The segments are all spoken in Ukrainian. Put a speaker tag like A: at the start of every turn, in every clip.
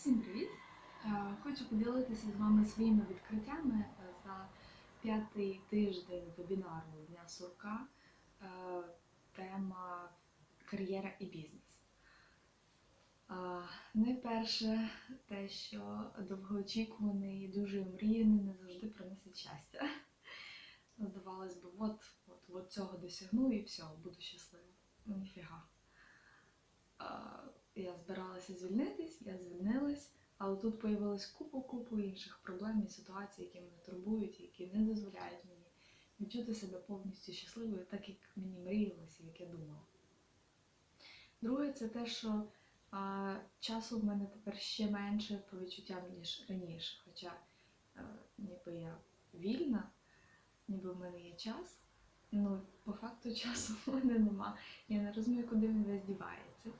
A: Всім привіт! Е, Хочу поділитися з вами своїми відкриттями е, за п'ятий тиждень вебінару Дня сурка. Е, Тема кар'єра і бізнес. Найперше, те, що довгоочікуваний дуже мріяний не завжди приносить щастя. Здавалось би, от, от, от цього досягну і все, буду щаслива. Ніфіга. Я збиралася звільнитись, я звільнилась, але тут появилась купу-купу інших проблем і ситуацій, які мене турбують, які не дозволяють мені відчути себе повністю щасливою, так як мені мріялося, як я думала. Друге, це те, що а, часу в мене тепер ще менше по відчуттям, ніж раніше. Хоча е, ніби я вільна, ніби в мене є час. Ну, по факту часу в мене нема. Я не розумію, куди він весь дівається.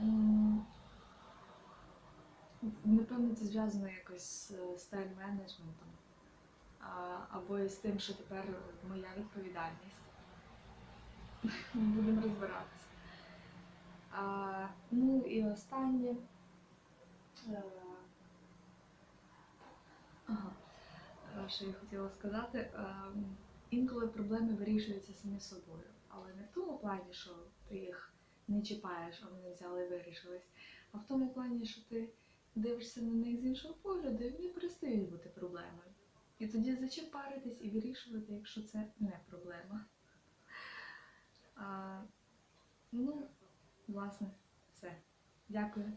A: М, Напевно, це зв'язано якось з тайм-менеджментом. А, Або із тим, що тепер моя відповідальність. Будемо розбиратися. А, ну і останнє. Е, Ага. Е, Що я хотіла сказати. Ем, Інколи проблеми вирішуються самі собою, але не в тому плані, що ти їх не чіпаєш, а вони взяли і вирішились, а в тому плані, що ти дивишся на них з іншого погляду, і вони перестають бути проблемою. І тоді зачем паритись і вирішувати, якщо це не проблема. А, ну, власне, все. Дякую.